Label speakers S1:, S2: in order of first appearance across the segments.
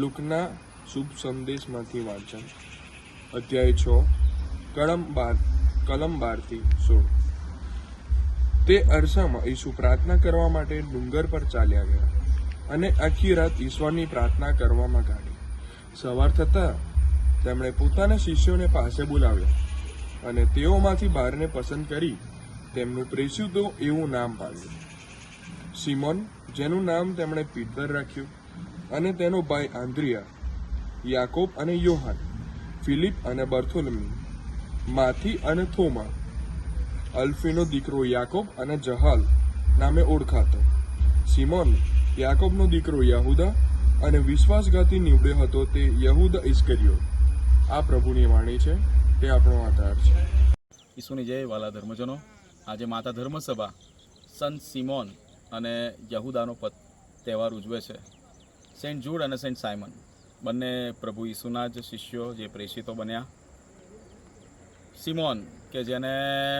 S1: લુકના શુભ સંદેશમાંથી વાંચન. અધ્યાય છ કલમ બાર કલમ બારથી સોળ. તે અરસામાં ઈસુ પ્રાર્થના કરવા માટે ડુંગર પર ચાલ્યા ગયા અને આખી રાત ઈશ્વરની પ્રાર્થના કરવામાં કાઢી સવાર થતાં તેમણે પોતાના શિષ્યોને પાસે બોલાવ્યા અને તેઓમાંથી બારને પસંદ કરી તેમનું પ્રેસ્યુતો એવું નામ પાડ્યું. સિમોન, જેનું નામ તેમણે પીટર રાખ્યું. અને તેનો ભાઈ આંદ્રિયા, યાકોબ અને યોહાન, ફિલિપ અને બર્થોલમી, માથી અને થોમા, અલ્ફીનો દીકરો યાકોબ અને જહાલ નામે ઓળખાતો. સિમોન, યાકોબનો દીકરો યહુદા અને વિશ્વાસઘાતી નીવડ્યો હતો તે યહુદા ઇસ્કરિયો આ પ્રભુની વાણી છે, તે આપણો આધાર છે.
S2: ઈસુની જય, વાલા ધર્મજનો. આજે માતા ધર્મસભા, સંત સિમોન અને યહુદાનો તહેવાર ઉજવે છે. સેન્ટ જૂડ અને સેન્ટ સાયમન બંને પ્રભુ ઈસુના જ શિષ્યો જે પ્રેષિતો બન્યા. સિમોન, કે જેને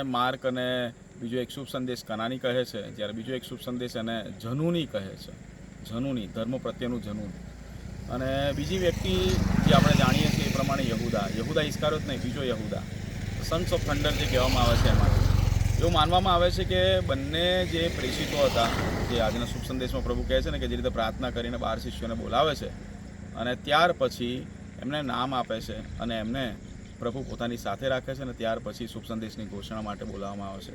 S2: માર્ક અને બીજો એક શુભ સંદેશ કનાની કહે છે, જ્યારે બીજો એક શુભ સંદેશ એને જનુની કહે છે. જનુની, ધર્મ પ્રત્યેનું જનૂન. અને બીજી વ્યક્તિ જે આપણે જાણીએ છીએ એ પ્રમાણે યહુદા. યહુદા જ નહીં, બીજો યહુદા. સન્સ ઓફ થંડર જે કહેવામાં આવે છે એમાં. એવું માનવામાં આવે છે કે બંને જે પ્રેષિતો હતા, જે આજના શુભ સંદેશમાં પ્રભુ કહે છે ને કે જે રીતે પ્રાર્થના કરીને બાર શિષ્યોને બોલાવે છે અને ત્યાર પછી એમને નામ આપે છે અને એમને પ્રભુ પોતાની સાથે રાખે છે અને ત્યાર પછી શુભ સંદેશની ઘોષણા માટે બોલાવવામાં આવે છે.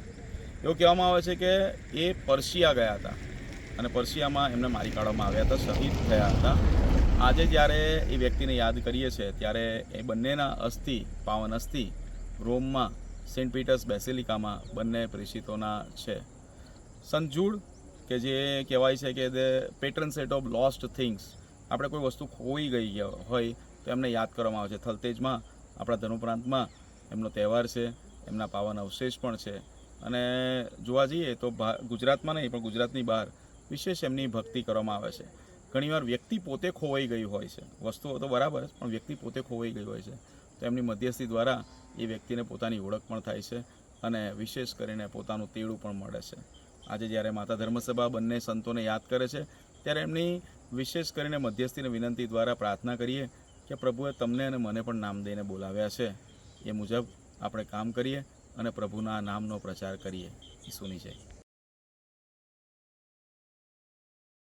S2: એવું કહેવામાં આવે છે કે એ પર્શિયા ગયા હતા અને પર્શિયામાં એમને મારી કાઢવામાં આવ્યા હતા, શહીદ થયા હતા. આજે જ્યારે એ વ્યક્તિને યાદ કરીએ છીએ, ત્યારે એ બંનેના અસ્થિ, પાવન અસ્થિ રોમમાં સેન્ટ પીટર્સ બેસિલિકામાં બંને પ્રેષિતોના છે. સંત જૂડ કે જે કહેવાય છે કે the pattern set of lost things આપણે કોઈ વસ્તુ ખોઈ ગઈ હોય તો એમને યાદ કરવામાં આવે છે. થલતેજમાં, આપણા ધનુપ્રાંતમાં, એમનો તહેવાર છે, એમના પાવન અવશેષ પણ છે. અને જોવા જઈએ તો ગુજરાતમાં નહીં, પણ ગુજરાતની બહાર વિશેષ એમની ભક્તિ કરવામાં આવે છે. ઘણીવાર વ્યક્તિ પોતે ખોવાઈ ગઈ હોય છે. વસ્તુઓ તો બરાબર પણ વ્યક્તિ પોતે ખોવાઈ ગઈ હોય છે. તો એમની મધ્યસ્થી દ્વારા એ વ્યક્તિને પોતાની ઓળખ પણ થાય છે અને વિશેષ કરીને પોતાનું તેડું પણ મળે છે. આજે જ્યારે માતા ધર્મસભા બંને સંતોને યાદ કરે છે, ત્યારે એમની વિશેષ કરીને મધ્યસ્થીને વિનંતી દ્વારા પ્રાર્થના કરીએ કે પ્રભુએ તમને અને મને પણ નામ દઈને બોલાવ્યા છે. એ મુજબ આપણે કામ કરીએ અને પ્રભુના નામનો પ્રચાર કરીએ. ઈસુની જય.